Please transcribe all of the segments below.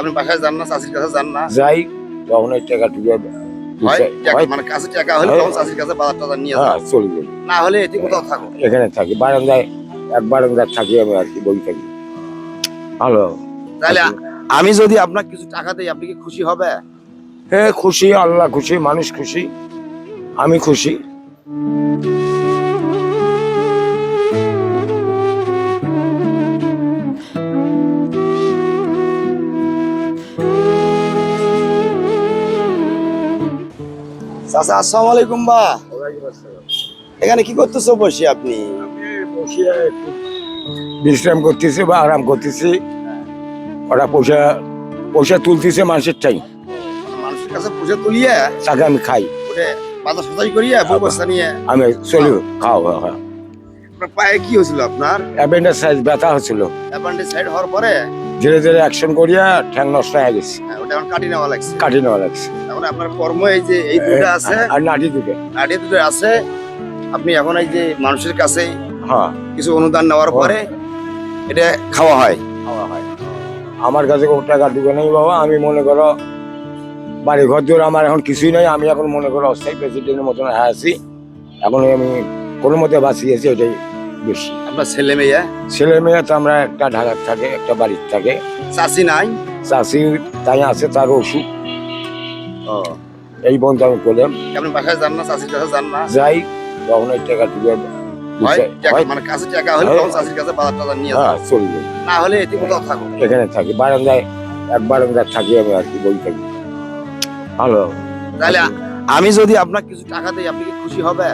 আপনি বাসায় যান না চাষির কাছে যান না। যাই তখন ওই টাকা টুকে মানে কাছে টাকা হলে তখন চাষির কাছে বাজার টাজার নিয়ে হ্যাঁ যান চলে যাই। না হলে এটি কোথাও থাকো। এখানে থাকি বারান্দায় এক বারান্দায় থাকি আমি আর কি বই থাকি। ভালো। তাহলে আমি যদি আপনার কিছু টাকা দেই আপনি কি খুশি হবে? হ্যাঁ খুশি আল্লাহ খুশি মানুষ খুশি আমি খুশি। চাচা আসসালামু আলাইকুম বা। এখানে কি করতেছো বসে আপনি? বসে বিশ্রাম করতেছি বা আরাম করতেছি। ওরা পয়সা পয়সা তুলতেছে মানুষের চাই মানুষের কাছে পুষে তুলিয়ে তাকে আমি খাই। বাজার সদাই করিয়ে বই বস্তা নিয়ে আমি চলি খাও পায়ে কি হয়েছিল আপনার? অ্যাপেন্ডার সাইজ ব্যথা হচ্ছিল অ্যাপান্ডিসাইড হওয়ার পরে? ধীরে ধীরে অ্যাকশন করিয়া ঠ্যাং নষ্ট হয়ে গেছে। হ্যাঁ, ওটা এখন কাটি নেওয়া লাগছে। কাটি নেওয়া লাগছে। এখন আপনার কর্ম এই যে এই দুটো আছে আর নাটি দুটো। নাটি দুটো আছে আপনি এখন এই যে মানুষের কাছে হ্যাঁ। কিছু অনুদান নেওয়ার পরে এটা খাওয়া হয়। খাওয়া হয়। আমার কাছে কোনো টাকা ঢুকে নেই বাবা আমি মনে করো বাড়ি ঘর দূর আমার এখন কিছুই নাই আমি এখন মনে করো অস্থায়ী প্রেসিডেন্টের মতন হয়ে আছি। এখন আমি কোনো মতে বাঁচিয়েছি ওটাই বেশি। আপনার ছেলে মেয়ে? ছেলে মেয়ে তো আমরা একটা ঢাকার থাকে একটা বাড়ির থাকে। চাষি নাই? চাষি তাই আছে তার ওষুধ। ও। এই বন্ধু আমি করলাম। আপনি বাসায় যান না চাষির কাছে যান না? যাই তখন ওই টাকা হয় হয়, মানে কাছে টাকা হলে তখন চাষির কাছে বাজার টাজার নিয়ে হ্যাঁ যান চলে যাই না হলে এটি কোথাও থাকো এখানে থাকি বারান্দায় এক বারান্দায় থাকি আমি আর কি বই থাকি। ভালো তাহলে আমি যদি আপনার কিছু টাকা দিই আপনি কি খুশি হবে?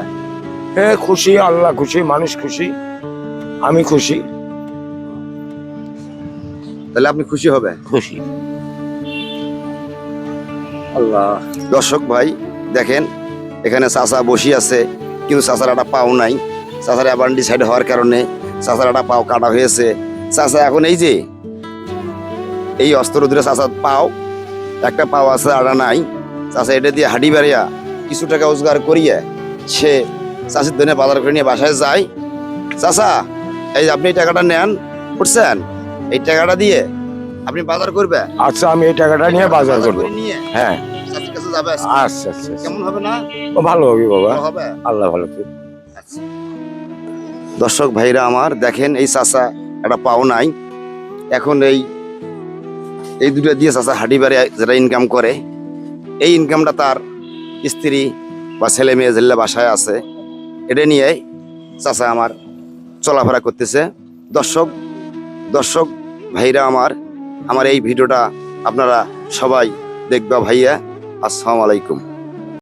হ্যাঁ খুশি আল্লাহ খুশি মানুষ খুশি আমি খুশি। তাহলে আপনি খুশি হবে খুশি। আল্লাহ। দর্শক ভাই দেখেন এখানে চাচা বসি আছে কিন্তু চাচার একটা পাও নাই। চাচার ডিসাইড হওয়ার কারণে চাচার একটা পাও কাটা হয়েছে। চাচা এখন এই যে এই অস্ত্র ধরে চাচার পাও একটা পাও আছে আড়া নাই। চাচা এটা দিয়ে হাঁটি বেড়িয়া কিছু টাকা রোজগার করিয়া সে চাষির ধনে বাজার করে নিয়ে বাসায় যায় চাচা এই আপনি এই টাকাটা নেন বুঝছেন? এই টাকাটা দিয়ে আপনি বাজার করবে? আচ্ছা আমি এই টাকাটা নিয়ে বাজার করব। হ্যাঁ। চাষির কাছে যাবে আচ্ছা আচ্ছা আচ্ছা। কেমন হবে না? ও ভালো হবে বাবা। হবে? আল্লাহ ভালো। আচ্ছা। দর্শক ভাইরা আমার দেখেন এই চাচা একটা পাও নাই। এখন এই এই দুটো দিয়ে চাচা হাঁটি বাড়ি যেটা ইনকাম করে। এই ইনকামটা তার স্ত্রী বা ছেলে মেয়ে জেলে বাসায় আছে এটা নিয়ে চাচা আমার চলাফেরা করতেছে। দর্শক দর্শক ভাইরা আমার আমার এই ভিডিওটা আপনারা সবাই দেখবা ভাইয়া। আসসালামু আলাইকুম।